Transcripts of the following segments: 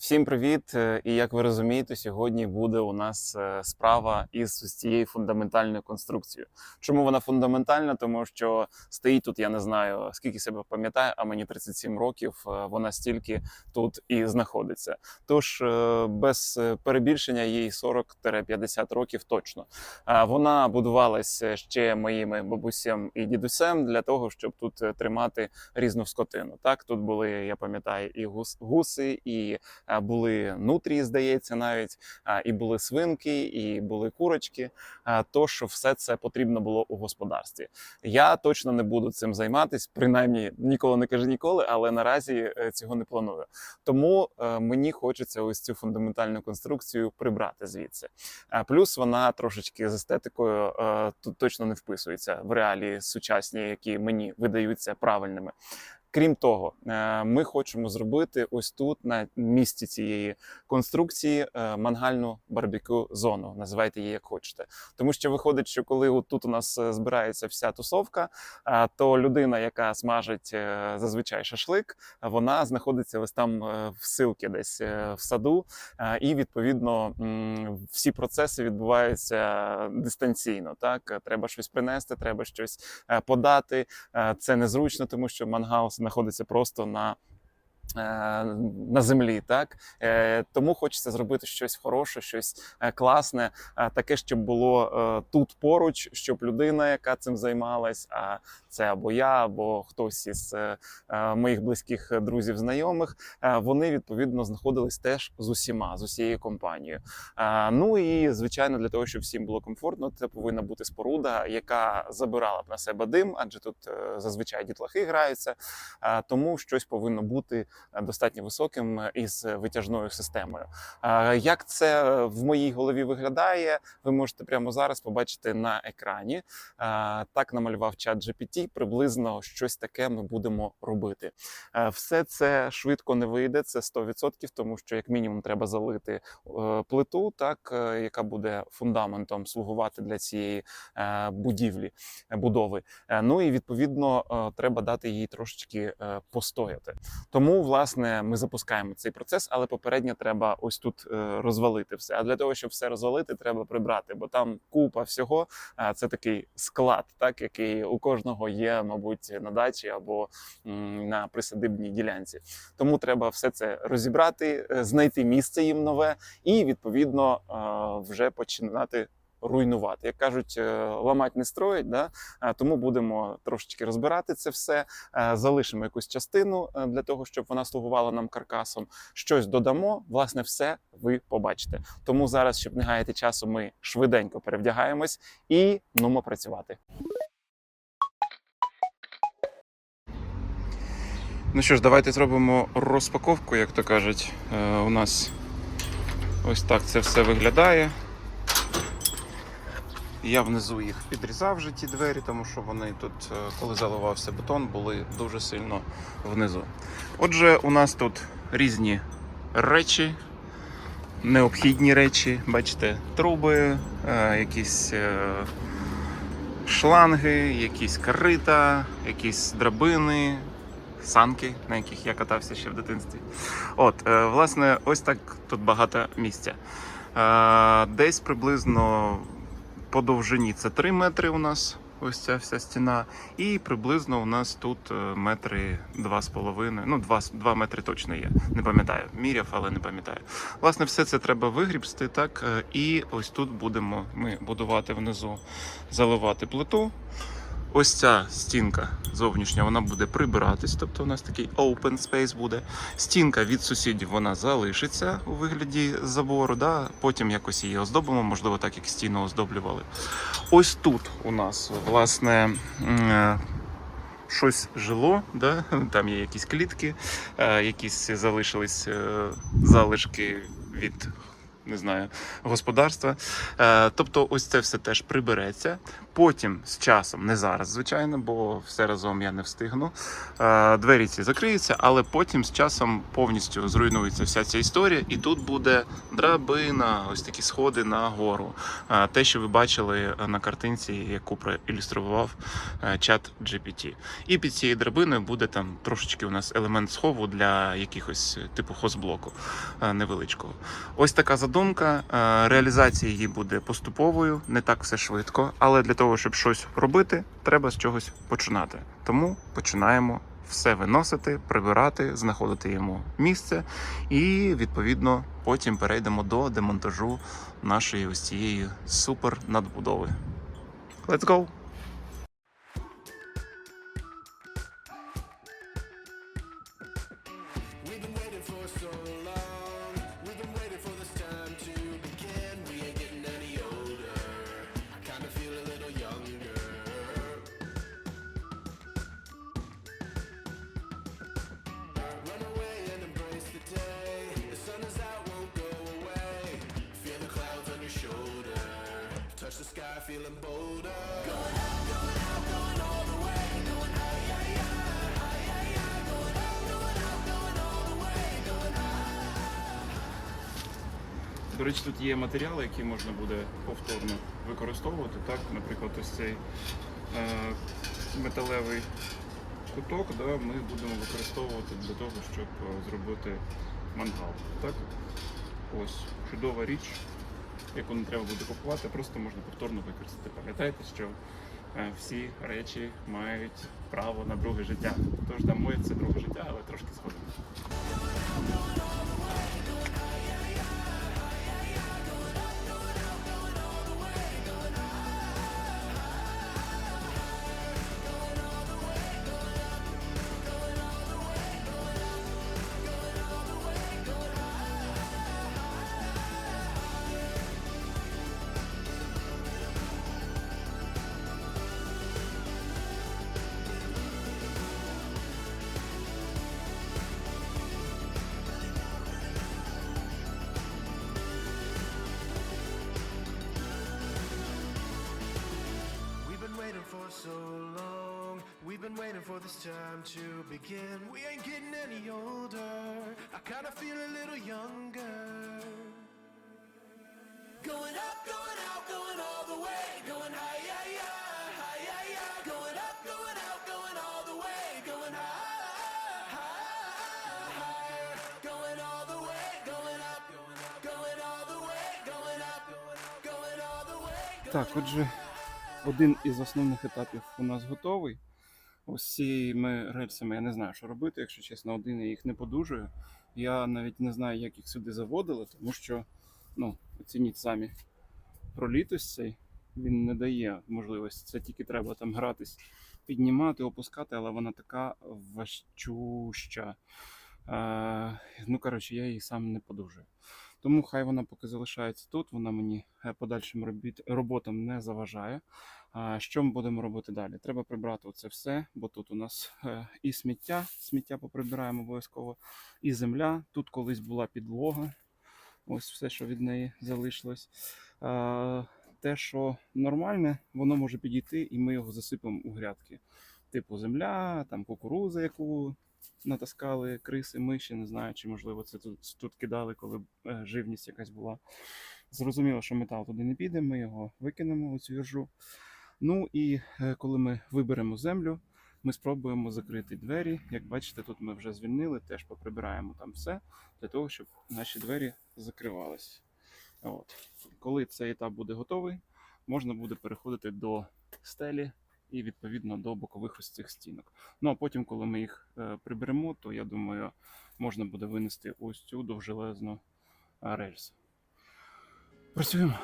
Всім привіт! Е, І як ви розумієте, сьогодні буде у нас е, справа із цією фундаментальною конструкцією. Чому вона фундаментальна? Тому що стоїть тут, я не знаю скільки себе пам'ятаю, а мені 37 років. е, Вона стільки тут і знаходиться. Тож без перебільшення їй 40-50 років точно. Вона будувалася ще моїми бабусям і дідусем для того, щоб тут тримати різну скотину. Так, тут були, я пам'ятаю, і гус- гуси, і були нутрії, здається, навіть і були свинки, і були курочки. А, Тож все це потрібно було у господарстві. Я точно не буду цим займатися, принаймні ніколи не кажу ніколи, але наразі е, цього не планую. Тому е, мені хочеться ось цю фундаментальну конструкцію прибрати звідси. Плюс вона трошечки з естетикою е, тут точно не вписується в реалії сучасні, які мені видаються правильними. Крім того, е, ми хочемо зробити ось тут, на місці цієї конструкції, е, мангальну барбекю зону. Називайте її як хочете. Тому що виходить, що коли тут у нас е, збирається вся тусовка, то людина, яка смажить зазвичай шашлик, вона знаходиться ось там в силки десь в саду, і відповідно всі процеси відбуваються дистанційно. Так, треба щось принести, треба щось подати. Це незручно, тому що мангал знаходиться просто на. Е, На землі, так Е, тому хочеться зробити щось хороше, щось е, класне, таке, щоб було тут поруч, щоб людина, яка цим займалась, а це або я, або хтось із моїх близьких друзів, знайомих, вони відповідно знаходились теж з усіма, з усією компанією. Ну і звичайно, для того, щоб всім було комфортно, це повинна бути споруда, яка забирала б на себе дим, адже тут зазвичай дітлахи граються. Тому щось повинно бути достатньо високим е, із витяжною системою. Е, Як це в моїй голові виглядає, ви можете прямо зараз побачити на екрані. Е, Так намалював чат GPT, приблизно щось таке ми будемо робити. Е, Все це швидко не вийде, це 100%, тому що як мінімум треба залити е, плиту, так е, яка буде фундаментом слугувати для цієї е, будівлі, е, будови. Е, Ну і відповідно е, треба дати їй трошечки е, постояти. Тому, власне, ми запускаємо цей процес, але попередньо треба ось тут е, розвалити все. А для того, щоб все розвалити, треба прибрати, бо там купа всього. Це такий склад, так який у кожного є, мабуть, на дачі або на присадибній ділянці. Тому треба все це розібрати, е, знайти місце їм нове і відповідно вже починати. Руйнувати, як кажуть, е, ламать не строїть, да? Тому будемо трошечки розбирати це все, е, залишимо якусь частину е, для того, щоб вона слугувала нам каркасом. Щось додамо, власне, все ви побачите. Тому зараз, щоб не гаяти часу, ми швиденько перевдягаємось і нумо працювати. Ну що ж, давайте зробимо розпаковку, як то кажуть. Е, у нас ось так це все виглядає. Я внизу їх підрізав вже ті двері, тому що вони тут, е, коли заливався бетон, були дуже сильно внизу. Отже, у нас тут різні речі, необхідні речі. Бачите, труби, е, якісь е, шланги, якісь корита, якісь драбини, санки, на яких я катався ще в дитинстві. От, власне, ось так тут багато місця. Десь приблизно по довжині це 3 метри у нас. Ось ця вся стіна, і приблизно у нас тут е, метри два з половиною. Ну, два, с- два метри точно є. Не пам'ятаю. Міряв, але не пам'ятаю. Власне, все це треба вигрібсти, так. е, І ось тут будемо ми будувати внизу, заливати плиту. Ось ця стінка зовнішня, вона буде прибиратись, тобто у нас такий open space буде. Стінка від сусідів вона залишиться у вигляді забору. Да? Потім якось її оздобимо, можливо, так як стіну оздоблювали. Ось тут у нас, власне, е, щось жило, да? там є якісь клітки, е, якісь залишились е, залишки від не знаю, господарства. Тобто, ось це все теж прибереться. Потім з часом, не зараз, звичайно, бо все разом я не встигну. Е, двері ці закриються, але потім з часом повністю зруйнується вся ця історія, і тут буде драбина, ось такі сходи на гору. Е, те, що ви бачили на картинці, яку проілюстрував е, чат GPT. І під цією драбиною буде там трошечки у нас елемент схову для якихось е, типу хозблоку е, невеличкого. Ось така задумка. Е, Реалізація її буде поступовою, не так все швидко. Але для того, щоб щось робити, треба з чогось починати. Тому починаємо все виносити, прибирати, знаходити йому місце, і відповідно потім перейдемо до демонтажу нашої ось цієї супер надбудови. Let's go! Feeling bolder. Going out, going out, going all the way. Going high, high, high, high, high, high. Going out, going out, going all the way. Going До речі, тут є матеріали, які можна буде повторно використовувати. Так, наприклад, ось цей е, металевий куток да, ми будемо використовувати для того, щоб е, зробити мангал. Так? Ось чудова річ, яку не треба буде купувати, просто можна повторно використати. Пам'ятайте, що е, всі речі мають право на друге життя. Тож там моє це друге життя, але трошки згодом. For this time to begin. We ain't getting any older. I kinda feel a little younger. Going up, going out, going all the way. Going high, high, high, high, high, high. Going up, going out, going all the way. Going high. Так, отже, один із основних етапів у нас готовий. Ось з цими рельсами я не знаю, що робити, якщо чесно, один я їх не подужую. Я навіть не знаю, як їх сюди заводили, тому що, ну, оцініть самі, проліт ось цей він не дає можливості. Це тільки треба там гратись, піднімати, опускати, але вона така важчуща. Е, ну, коротше, я її сам не подужую. Тому хай вона поки залишається тут, вона мені е, подальшим робіт, роботам не заважає. А що ми будемо робити далі? Треба прибрати оце все, бо тут у нас е, і сміття, сміття поприбираємо обов'язково, і земля. Тут колись була підлога. Ось все, що від неї залишилось. Те, що нормальне, воно може підійти, і ми його засипемо у грядки. Типу земля, там кукуруза, яку натаскали криси, миші, не знаю, чи можливо це тут, тут кидали, коли е, живність якась була. Зрозуміло, що метал туди не піде, ми його викинемо у цю іржу. Ну і е, коли ми виберемо землю, ми спробуємо закрити двері. Як бачите, тут ми вже звільнили, теж поприбираємо там все для того, щоб наші двері закривалися. От. Коли цей етап буде готовий, можна буде переходити до стелі і відповідно до бокових ось цих стінок. Ну а потім, коли ми їх е, приберемо, то я думаю, можна буде винести ось цю довжелезну е, рельсу. Працюємо.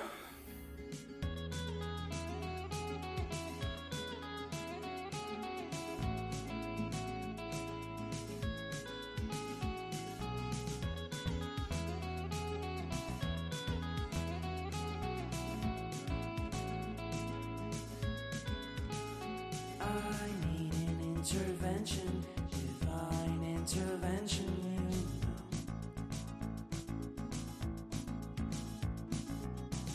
I need an intervention, divine intervention. You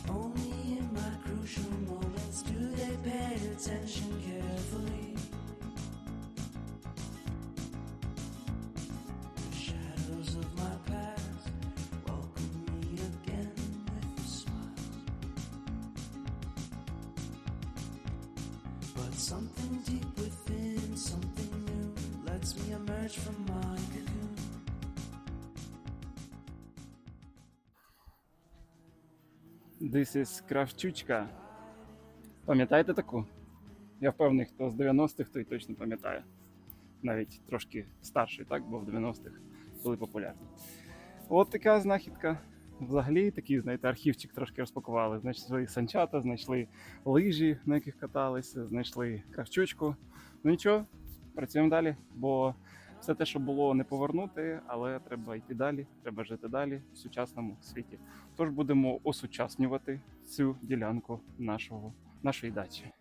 know. Only in my crucial moments do they pay attention. But something deep within, something new, lets me emerge from my cocoon. This is Кравчучка. Пам'ятаєте таку? Я впевнений, хто з 90-х, той точно пам'ятає. Навіть трошки старший, так, бо в 90-х були популярні. От така знахідка. Взагалі такий, знаєте, архівчик трошки розпакували. Знайшли санчата, знайшли лижі, на яких каталися, знайшли кравчучку. Ну нічого, працюємо далі, бо все те, що було, не повернути, але треба йти далі, треба жити далі в сучасному світі. Тож будемо осучаснювати цю ділянку нашого, нашої дачі.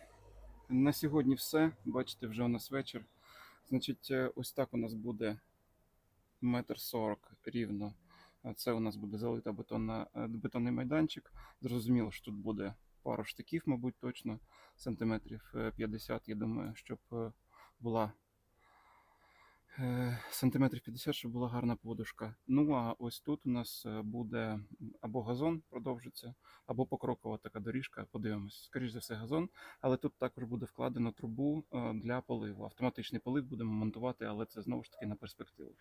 на сьогодні все. Бачите, вже у нас вечір. Значить, е, ось так у нас буде метр сорок рівно. Це у нас буде залита бетонна, е, бетонний майданчик. Зрозуміло, що тут буде пару штиків, мабуть, точно, сантиметрів е, 50, я думаю, щоб е, була е, сантиметрів 50, щоб була гарна подушка. Ну а ось тут у нас е, буде або газон продовжиться, або покрокова така доріжка. Подивимось. Скоріше за все, газон. Але тут також буде вкладено трубу е, для поливу. Автоматичний полив будемо монтувати, але це знову ж таки на перспективу.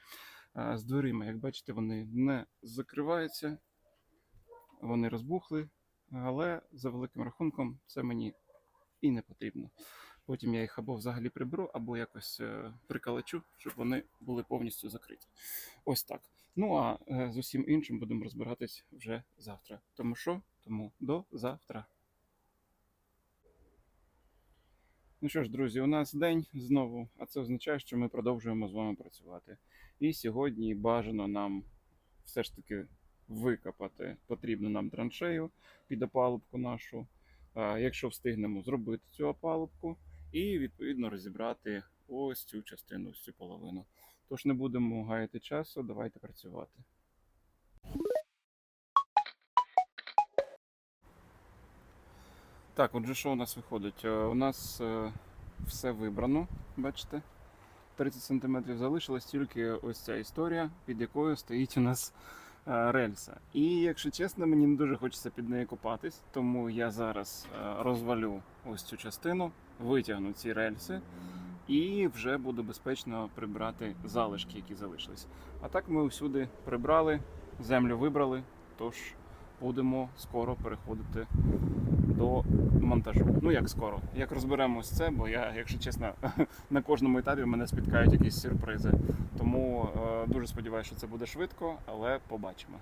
Е, З дверима, як бачите, вони не закриваються, вони розбухли, але за великим рахунком це мені і не потрібно. Потім я їх або взагалі приберу, або якось е, прикалачу, щоб вони були повністю закриті. Ось так. Ну а е, з усім іншим будемо розбиратись вже завтра. Тому що? Тому до завтра. Ну що ж, друзі, у нас день знову, а це означає, що ми продовжуємо з вами працювати. І сьогодні бажано нам все ж таки викопати потрібну нам траншею під опалубку нашу. Якщо встигнемо зробити цю опалубку, і відповідно розібрати ось цю частину, ось цю половину. Тож не будемо гаяти часу, давайте працювати. Так, отже, що у нас виходить? Е, У нас е, все вибрано, бачите? 30 см залишилась тільки ось ця історія, під якою стоїть у нас е, рельса. І якщо чесно, мені не дуже хочеться під нею копатись, тому я зараз розвалю ось цю частину, витягну ці рельси і вже буду безпечно прибрати залишки, які залишились. А так ми усюди прибрали, землю вибрали, тож будемо скоро переходити до монтажу. Ну як скоро, як розберемо ось це, бо я, якщо чесно, на кожному етапі мене спіткають якісь сюрпризи. Тому е, дуже сподіваюся, що це буде швидко, але побачимо.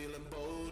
feeling bold.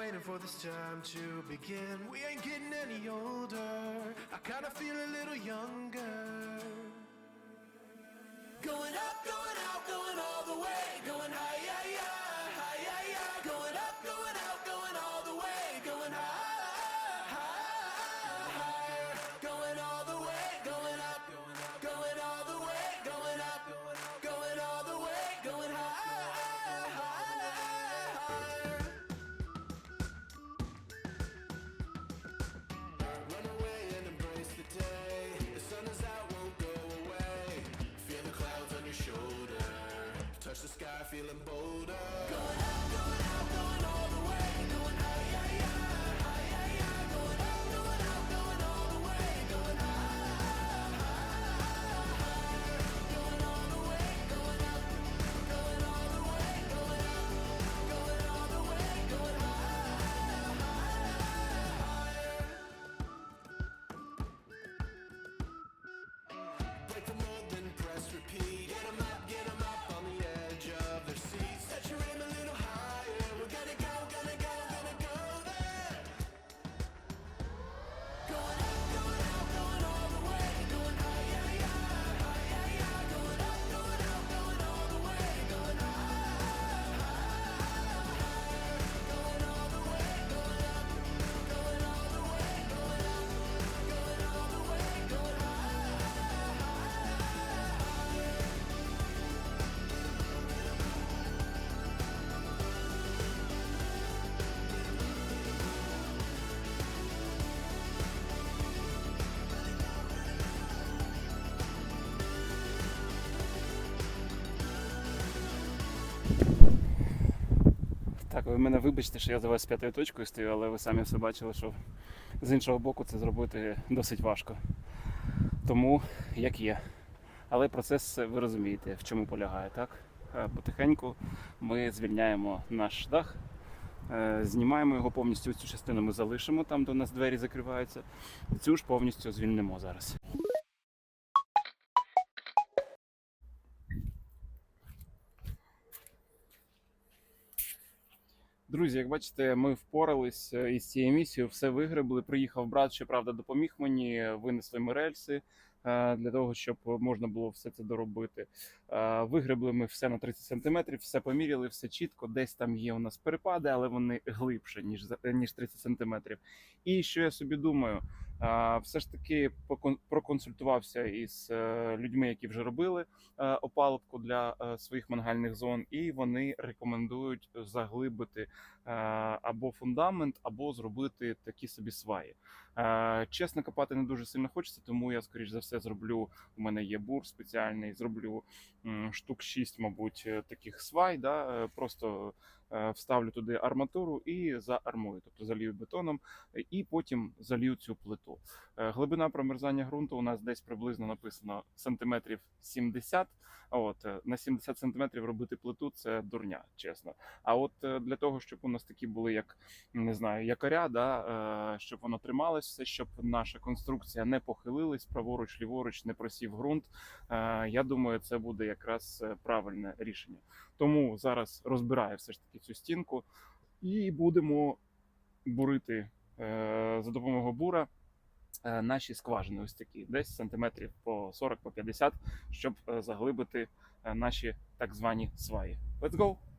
Waiting for this time to begin. We ain't getting any older. I kinda feel a little younger. Going up, Touch the sky, feeling bolder. Так, ви мене вибачте, що я за вас з п'ятою точкою стою, але ви самі все бачили, що з іншого боку це зробити досить важко. Тому як є. Але процес ви розумієте, в чому полягає, так? Е, Потихеньку ми звільняємо наш дах, е, знімаємо його повністю. Цю частину ми залишимо там, де у нас двері закриваються. Цю ж повністю звільнимо зараз. Друзі, як бачите, ми впорались е, із цією місією, все вигребли. Приїхав брат, щоправда, допоміг мені. Винесли ми рельси е, для того, щоб можна було все це доробити. Е, Вигребли ми все на 30 сантиметрів, все поміряли, все чітко. Десь там є у нас перепади, але вони глибше ніж за- 30 сантиметрів. І що я собі думаю, все ж таки проконсультувався із е, людьми, які вже робили е, опалубку для е, своїх мангальних зон, і вони рекомендують заглибити або фундамент, або зробити такі собі сваї. Чесно копати не дуже сильно хочеться, тому я скоріш за все зроблю. У мене є бур спеціальний, зроблю штук 6, мабуть, таких свай. Да? Просто вставлю туди арматуру і заармую, тобто залію бетоном, е, і потім залью цю плиту. Е, Глибина промерзання ґрунту у нас десь приблизно написано сантиметрів 70. От е, на 70 сантиметрів робити плиту це дурня, чесно. А от е, для того, щоб у нас такі були, як не знаю, якоря, да, е, щоб воно трималося, щоб наша конструкція не похилилась праворуч, ліворуч, не просів ґрунт. е, Я думаю, це буде якраз е, правильне рішення. Тому зараз розбираю все ж таки цю стінку і будемо бурити е, за допомогою бура е, наші скважини, ось такі, десь сантиметрів по 40 по 50, щоб е, заглибити наші так звані сваї. Let's go!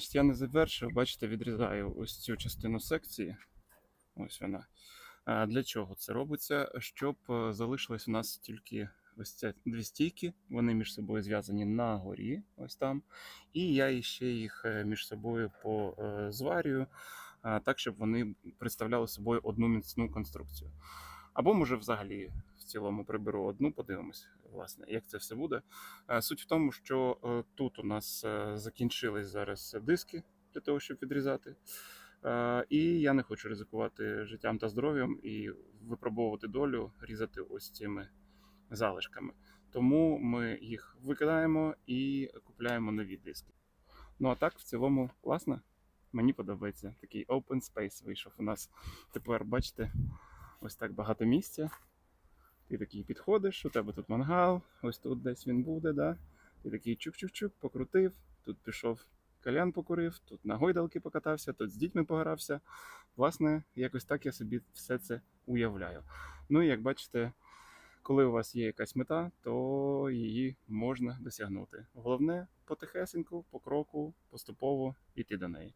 Значить, я не завершив, бачите, відрізаю ось цю частину секції. Ось вона. А для чого це робиться? Щоб е, залишилось у нас тільки ось ці дві стійки, вони між собою зв'язані на горі, ось там. І я іще їх е, між собою позварюю, так, щоб вони представляли собою одну міцну конструкцію. Або, може, взагалі цілому приберу одну, подивимось, власне, як це все буде. Е, Суть в тому, що е, тут у нас е, закінчились зараз диски для того, щоб відрізати. І я не хочу ризикувати життям та здоров'ям і випробовувати долю, різати ось цими залишками. Тому ми їх викидаємо і купляємо нові диски. Ну а так, в цілому, класно. Мені подобається. Такий open space вийшов у нас. Тепер, бачите, ось так багато місця. Ти такий підходиш, у тебе тут мангал, ось тут десь він буде, да? Ти такий чук-чук-чук, покрутив, тут пішов калян покурив, тут на гойдалки покатався, тут з дітьми погрався. Власне, якось так я собі все це уявляю. Ну і як бачите, коли у вас є якась мета, то її можна досягнути. Головне потихесеньку, по кроку, поступово йти до неї.